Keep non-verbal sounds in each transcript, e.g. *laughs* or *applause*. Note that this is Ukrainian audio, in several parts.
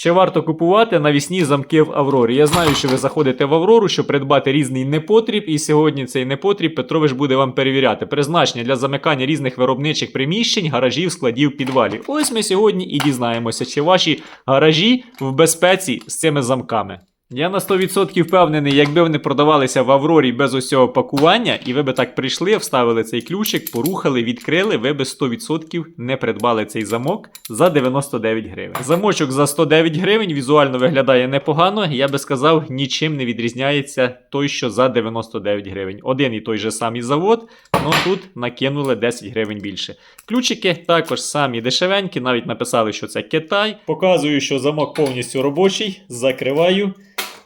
Чи варто купувати навісні замки в Аврорі? Я знаю, що ви заходите в Аврору, щоб придбати різний непотріб, і сьогодні цей непотріб Петрович буде вам перевіряти. Призначення для замикання різних виробничих приміщень, гаражів, складів, підвалів. Ось ми сьогодні і дізнаємося, чи ваші гаражі в безпеці з цими замками. Я на 100% впевнений, якби вони продавалися в Аврорі без ось цього пакування, і ви би так прийшли, вставили цей ключик, порухали, відкрили, ви би 100% не придбали цей замок за 99 гривень. Замочок за 109 гривень візуально виглядає непогано. Я би сказав, нічим не відрізняється той, що за 99 гривень. Один і той же самий завод, але тут накинули 10 гривень більше. Ключики також самі дешевенькі, навіть написали, що це Китай. Показую, що замок повністю робочий. Закриваю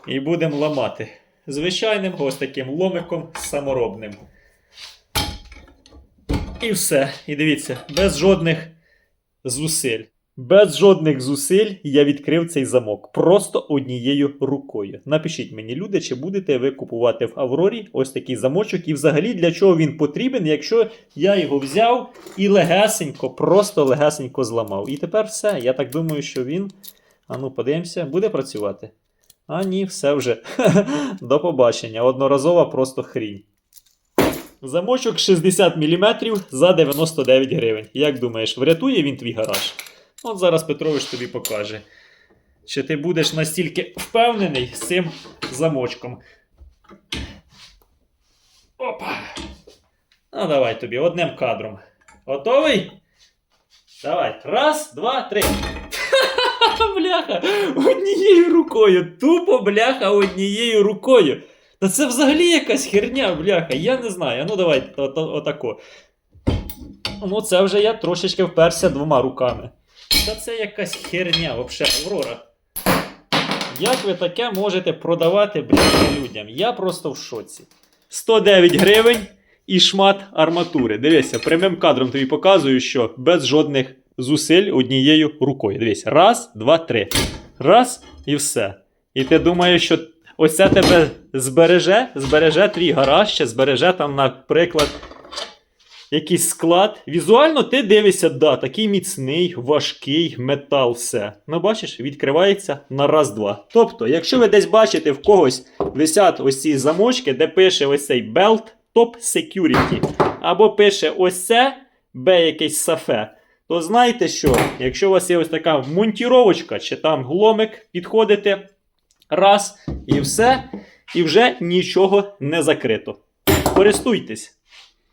і будемо ламати. Звичайним ось таким ломиком саморобним. І все. І дивіться, без жодних зусиль. Без жодних зусиль я відкрив цей замок просто однією рукою. Напишіть мені, люди, чи будете ви купувати в Аврорі ось такий замочок, і взагалі для чого він потрібен, якщо я його взяв і легесенько, просто легесенько зламав. І тепер все. Я так думаю, що він, а ну подивимося, буде працювати. А ні, все вже. *laughs* До побачення. Одноразова просто хрінь. Замочок 60 мм за 99 гривень. Як думаєш, врятує він твій гараж? От зараз Петрович тобі покаже. Чи ти будеш настільки впевнений з цим замочком? Опа. Ну, давай тобі одним кадром. Готовий? Давай. Раз, два, три. *laughs* Бляха, однією рукою. Тупо бляха однією рукою. Та це взагалі якась херня, бляха. Я не знаю. Ну давай, о- о- отако. Ну, це вже я трошечки вперся двома руками. Та це якась херня, взагалі, Аврора. Як ви таке можете продавати бляха людям? Я просто в шоці. 109 гривень і шмат арматури. Дивися, прямим кадром тобі показую, що без жодних зусиль однією рукою. Дивись, раз, два, три. Раз і все. І ти думаєш, що ось це тебе збереже, збереже твій гараж, ще збереже там, наприклад, якийсь склад. Візуально ти дивишся, да, такий міцний, важкий метал, все. Ну, бачиш, відкривається на раз-два. Тобто, якщо ви десь бачите в когось висять ось ці замочки, де пише ось цей belt Top Security, або пише ось це Б якесь сафе, то знайте, що якщо у вас є ось така монтіровочка, чи там гломик, підходите раз і все, і вже нічого не закрито. Користуйтесь.